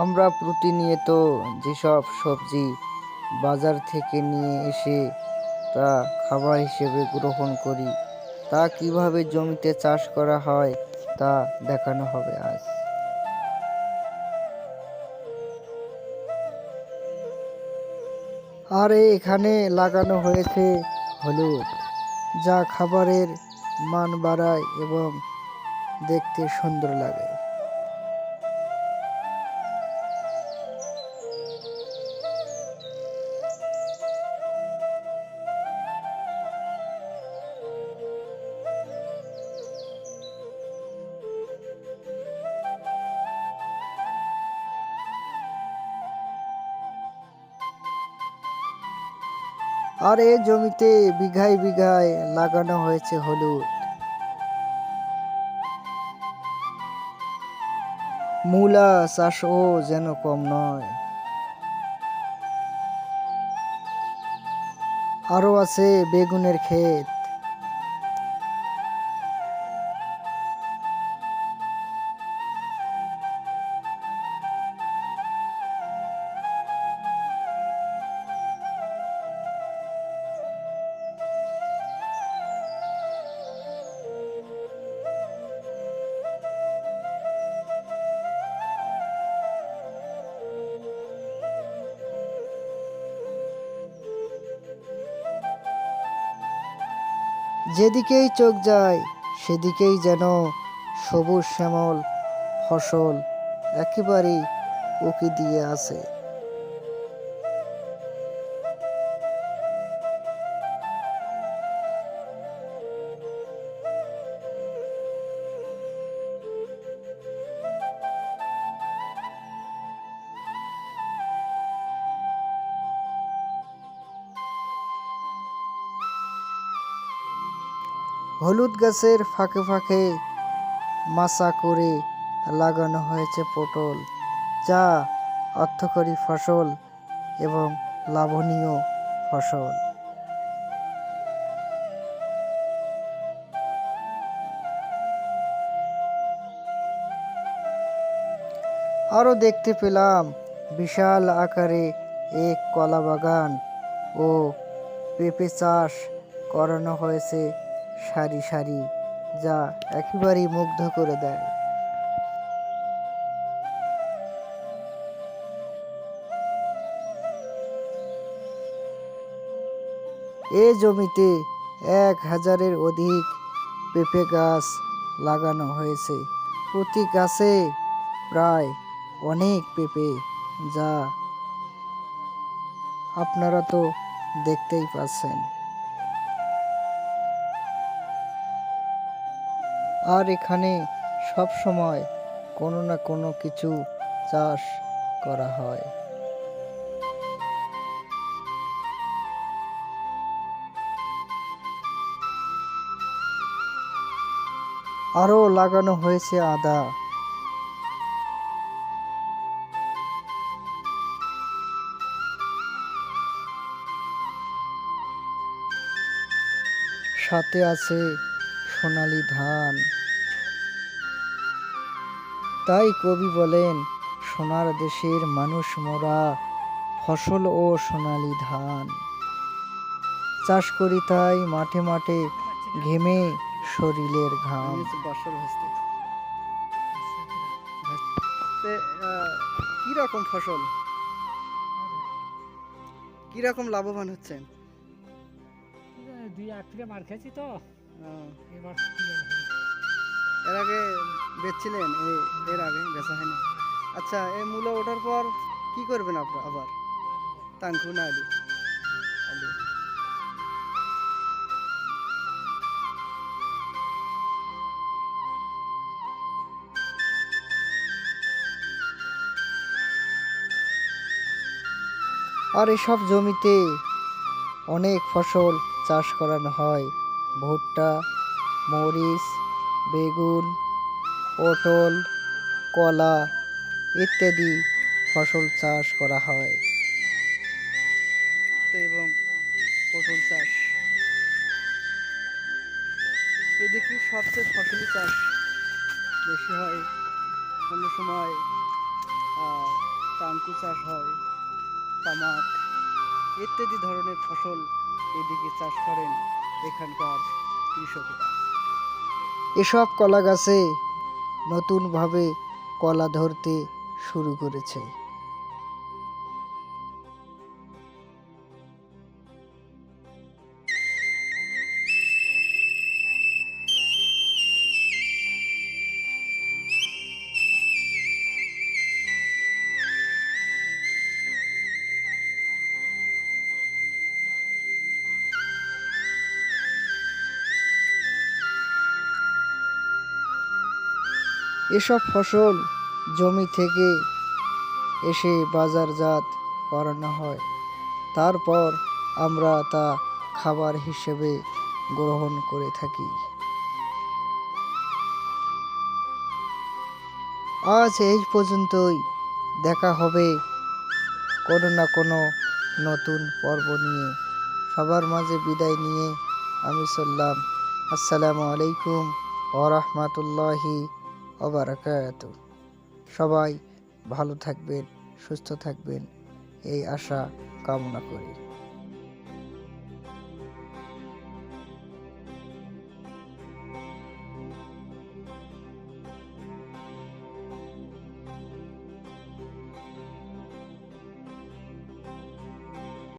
আমরা প্রতিনিয়ত যেসব সবজি বাজার থেকে নিয়ে এসে তা খাবার হিসেবে গ্রহণ করি, তা কীভাবে জমিতে চাষ করা হয় তা দেখানো হবে আজ। আর, এখানে লাগানো হয়েছে হলুদ, যা খাবারের মান বাড়ায় এবং দেখতে সুন্দর লাগে। আর এই জমিতে বিঘায় বিঘায় লাগানো হয়েছে হলুদ। মূলা চাষও যেন কম নয়। আরও আছে বেগুনের ক্ষেত। যেদিকেই চোখ যায় সেদিকেই যেন সবুজ শ্যামল ফসল একেবারেই উকি দিয়ে আছে। হলুদ গাছের ফাঁকে ফাঁকে মাচা করে লাগানো হয়েছে পটল, যা অর্থকরী ফসল এবং লাভনীয় ফসল। আরও দেখতে পেলাম বিশাল আকারে এক কলা বাগান ও পেঁপে চাষ করানো হয়েছে। সারি সারি, যা একেবারেই মুগ্ধ করে দেয়। এ জমিতে এক হাজারের অধিক পেঁপে গাছ লাগানো হয়েছে। প্রতি গাছে প্রায় অনেক পেঁপে, যা আপনারা তো দেখতেই পাচ্ছেন। আর এখানে সব সময় কোনো না কোনো কিছু চাষ করা হয়। আরও লাগানো হয়েছে আদা। সাথে আছে সোনালি ধান। তাই কবি বলেন সোনার দেশের মানুষ মোরা ফসল ও সোনালি ধান। চাষ করি তাই মাঠে মাঠে ঘেমে শরীরের ঘাম। কি রকম ফসল? কি রকম লাভবান হচ্ছেন? দুই এক থেকে মার খেয়েছি তো। এর আগে বেচছিলেন? এই- এর আগে বেচা হয়নি। আচ্ছা এই মূলা ওঠার পর কি করবেন আপনার আবার? তাঙ্কু না আলু। আলু। আর এসব জমিতে অনেক ফসল চাষ করানো হয়। ভুট্টা, মরিচ, বেগুন, পটল, কলা ইত্যাদি ফসল চাষ করা হয়। এবং পটল চাষ। এদিকে সবচেয়ে ফসলি চাষ বেশি হয় অন্য সময় টাঙ্কু চাষ হয়, তামাক ইত্যাদি ধরনের ফসল এদিকে চাষ করেন। এখানকার কৃষকেরা। এসব কলা গাছে নতুনভাবে কলা ধরতে শুরু করেছে। এসব ফসল জমি থেকে এসে বাজারজাত করানো হয়। তারপর আমরা তা খাবার হিসেবে গ্রহণ করে থাকি। আজ এই পর্যন্তই। দেখা হবে কোনো না কোনো নতুন পর্ব নিয়ে। সবার মাঝে বিদায় নিয়ে আমি চললাম। আসসালামু আলাইকুম ওরহমতুল্লাহি ওবারাকাত সবাই ভালো থাকবেন সুস্থ থাকবেন এই আশা কামনা করি।